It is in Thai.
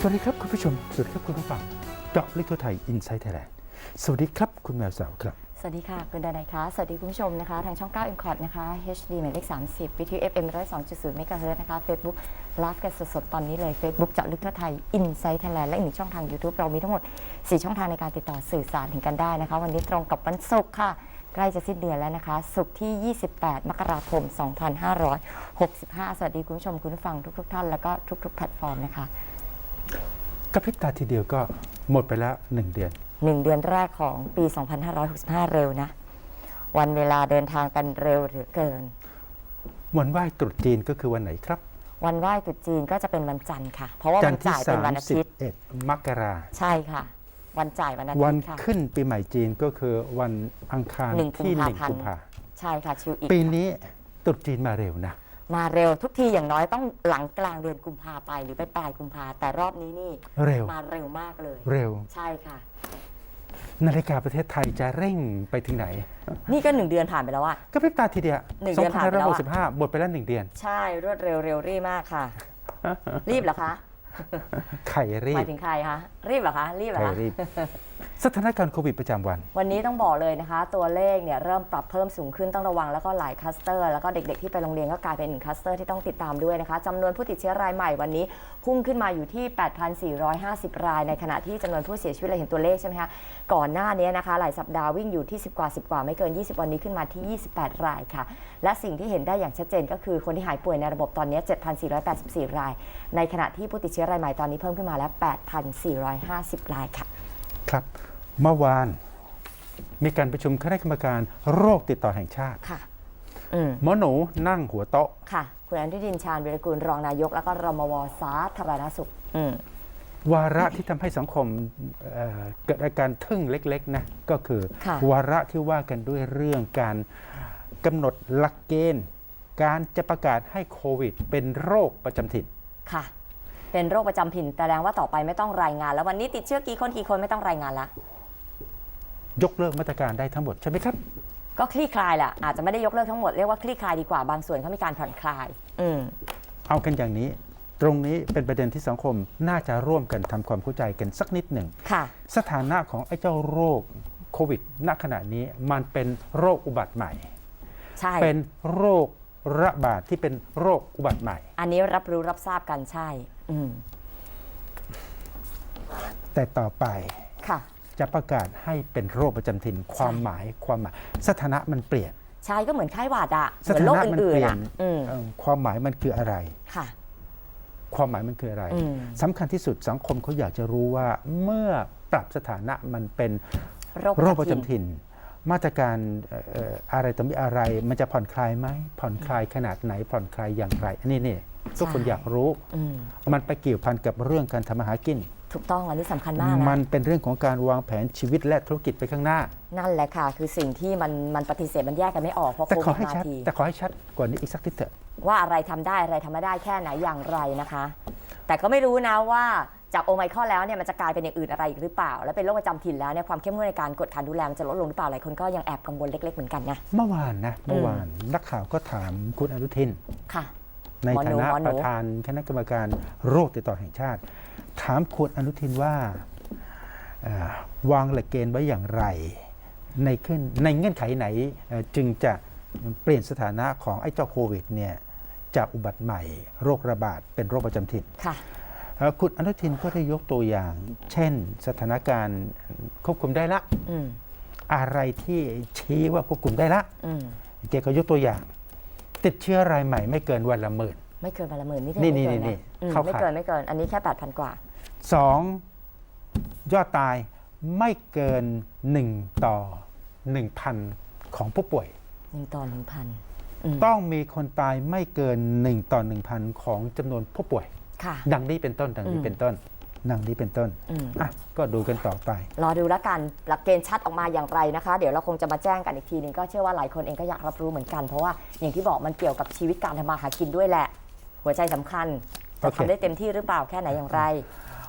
สวัสดีครับคุณผู้ชม สวัสดีครับคุณผู้ฟังเจาะลึกทั่วไทยอินไซต์ไทยแลนด์สวัสดีครับคุณแมวสาวครับ สวัสดีค่ะ คุณดนัยคะ สวัสดีคุณผู้ชมนะคะ ทางช่อง 9 m c o t นะคะ HD หมายเลข 30 วิทยุ FM 102.0เมกะเฮิรตซ์นะคะ Facebook ไลฟ์กันสดๆ ตอนนี้เลย Facebook เจาะลึกทั่วไทย Inside Thailand และอีกหนึ่งช่องทาง YouTube เรามีทั้งหมด 4 ช่องทางในการติดต่อสื่อสารถึงกันได้นะคะ วันนี้ตรงกับวันศุกร์ค่ะใกล้จะสิ้นเดือนแล้วนะคะศุกร์ที่ 28 มกราคม 2565 สวัสดีคุณผู้ชมคุณผู้ฟังทุกๆ ท่าน แล้วก็ทุกๆ แพลตฟอร์มนะคะ กระพริบตาทีเดียวก็หมดไปแล้ว 1 เดือน หนึ่งเดือนแรกของปี 2565 เร็วนะ วันเวลาเดินทางกันเร็วเหลือเกิน วันไหว้ตรุษจีนก็คือวันไหนครับวันไหว้ตรุษจีนก็จะเป็นวันจันทร์ค่ะ เพราะว่าจัวันนทร์ที่จ่ายเป็นวันอาทิตย์ 31มกราใช่ค่ะ วันจ่ายวันอาทิวัตนย์ค่ะ ขึ้นปีใหม่จีนก็คือวันอังคารหนึ่งที่กุมภาหนึ่งพันธ์กุมภาใช่ค่ะชิวอีกปีนี้ตรุษจีนมาเร็วนะ มาเร็วทุกทีอย่างน้อยต้องหลังกลางเดือนกุมภาไปหรือไปปลายกุมภาแต่รอบนี้นี่เร็ว มาเร็วมากเลย เร็ว ใช่ค่ะ นาฬิกาประเทศไทยจะเร่งไปถึงไหน นี่ก็หนึ่งเดือนผ่านไปแล้วอะกระพริบตาทีเดียวหนึ่งเดือนผ่านไปแล้วอะ 2565หมดไปแล้วหนึ่งเดือน ใช่รวดเร็วเร็วรีบมากค่ะ รีบเหรอคะ ไข่รีหมาบยถึงใครคะรีบเหรอคะรีบเหรอไข่คะ รีบ สถานการณ์โควิดประจำวัน วันนี้ต้องบอกเลยนะคะ ตัวเลขเนี่ยเริ่มปรับเพิ่มสูงขึ้นต้องระวังแล้วก็หลายคลัสเตอร์ แล้วก็เด็กๆที่ไปโรงเรียนก็กลายเป็นหนึ่งคลัสเตอร์ที่ต้องติดตามด้วยนะคะจำนวนผู้ติดเชื้อรายใหม่วันนี้พุ่งขึ้นมาอยู่ที่ 8,450 ราย ในขณะที่จำนวนผู้เสียชีวิตเราเห็นตัวเลขใช่ไหมคะก่อนหน้านี้นะคะ หลายสัปดาห์วิ่งอยู่ที่ 10 กว่า 10 กว่าไม่เกิน 20 วันนี้ขึ้นมาที่ 28 รายค่ะ และสิ่งที่เห็นได้อย่างชัดเจนก็คือคนที่หายป่วยในระบบตอนนี้ 7,484 ราย ในขณะที่ผู้ติดเชื้อรายใหม่ตอนนี้เพิ่มขึ้นมาแล้ว 8,450 รายค่ะ ครับ เมื่อวานมีการประชุมคณะกรรมการโรคติดต่อแห่งชาติ ค่ะอืมหมอหนูนั่งหัวโต๊ะ ค่ะ คุณอนุทินชาญวิรกูลรองนายก แล้วก็รมวสาธารณสุข อืม วาระที่ทำให้สังคมเอ่อเกิดอาการทึ่งเล็กๆนะก็คือ ค่ะ วาระที่ว่ากันด้วยเรื่องการกำหนดหลักเกณฑ์ การจะประกาศให้โควิด เป็นโรคประจำถิ่น ค่ะ เป็นโรคประจำถิ่นแสดงว่าต่อไปไม่ต้องรายงาน แล้ววันนี้ติดเชื้อกี่คนกี่คนไม่ต้องรายงานละยกเลิกมาตรการได้ทั้งหมดใช่ไหมครับ ก็คลี่คลายแหละอาจจะไม่ได้ยกเลิกทั้งหมดเรียกว่าคลี่คลายดีกว่าบางส่วนเขามีการผ่อนคลาย อืมเอากันอย่างนี้ ตรงนี้เป็นประเด็นที่สังคมน่าจะร่วมกันทำความเข้าใจกันสักนิดหนึ่งค่ะ สถานะของไอ้เจ้าโรคโควิดณขณะนี้มันเป็นโรคอุบัติใหม่ใช่เป็นโรค ระบาดที่เป็นโรคอุบัติใหม่ อันนี้รับรู้รับทราบกันใช่ อืมแต่ต่อไปค่ะ จะประกาศให้เป็นโรคประจำถิ่นความหมายความหมายสถานะมันเปลี่ยน ใช่ก็เหมือนไข้หวัดอะเหสมือนถาโรคนะมัอื่นเปลี่ๆยอะนอืมเอ่อความหมายมันคืออะไร ค่ะ ความหมายมันคืออะไรอืม สำคัญที่สุดสังคมเขาอยากจะรู้ว่าเมื่อปรับสถานะมันเป็นโรคโรคปประระจำถิ่นจำถิ่น มาตรการเอ่อเอ่ออะไรต่อมีอะไร มันจะผ่อนคลายไหมผ่อนคลายขนาดไหนผ่อนคลายอย่างไรอันนี้นี่ทุกคนอยากรู้อืมมันไปเกี่ยวพันกับเรื่องการทำมาหากิน ถูกต้องอันนี้สำคัญมากนะมันเป็นเรื่องของการวางแผนชีวิตและธุรกิจไปข้างหน้า นั่นแหละค่ะ คือสิ่งที่มันมันปฏิเสธมันแยกกันไม่ออกเพราะแต่โคขอวิดให้มาชัดทีแต่ขอให้ชัดกว่านี้อีกสักนิดเถอะว่าอะไรทำได้อะไรทำไม่ได้แค่ไหนอย่างไรนะคะ แต่ก็ไม่รู้นะว่า จากโอไมครอนแล้วเนี่ยมันจะกลายเป็นอย่างอื่นอะไรอีกหรือเปล่า และเป็นโรคประจำถิ่นแล้วเนี่ยความเข้มงวดในการกดขันดูแลมันจะลดลงหรือเปล่าหลายคนก็ยังแอบกังวลเล็กๆเหมือนกันนะเมื่อวานนะเมื่อวานนักข่าวก็ถามคุณอนุทิน ค่ะ ในหมอหฐานูนะหมอหนู ประธานคณะกรรมการโรคติดต่อแห่งชาติ ถามคุณอนุทินว่าเอ่อวางหลักเกณฑ์ไว้อย่างไร ในขึ้นในเงื่อนไขไหนเอ่อจึงจะเปลี่ยนสถานะของไอ้เจ้าโควิดเนี่ยจากอุบัติใหม่ โรคระบาดเป็นโรคประจำถิ่น ค่ะเอ่อ คุณอนุทินก็ได้ยกตัวอย่าง เช่นสถานการณ์ควบคุมได้ละอืมอะไรที่ชี้ว่าควบคุมได้ละอืมแกก็ยกตัวอย่าง ติดเชื้อรายใหม่ไม่เกินวันละหมื่น ไม่เกินวันละหมื่นนี่นี่ไม่เกินนี่นะนี่อืมเข้าไม่ข่ายเกินไม่เกิน อันนี้แค่แปดพันกว่าสองยอดตายไม่เกินหนึ่งต่อหนึ่งพันของผู้ป่วยหนึ่งต่อหนึ่งพันอืมต้องมีคนตายไม่เกินหนึ่งต่อหนึ่งพันของจำนวนผู้ป่วย ค่ะดังนี้เป็นต้นดังนี้อืมเป็นต้นดังนี้เป็นต้นอืม อะก็ดูกันต่อไป รอดูแล้วกันหลักเกณฑ์ชัดออกมาอย่างไรนะคะ เดี๋ยวเราคงจะมาแจ้งกันอีกทีหนึงก็เชื่อว่าหลายคนเองก็อยากรับรู้เหมือนกัน เพราะว่าอย่างที่บอกมันเกี่ยวกับชีวิตการทำมาหากินด้วยแหละ หัวใจสำคัญจะโอเค ทำได้เต็มที่หรือเปล่าแค่ไหนอย่างไร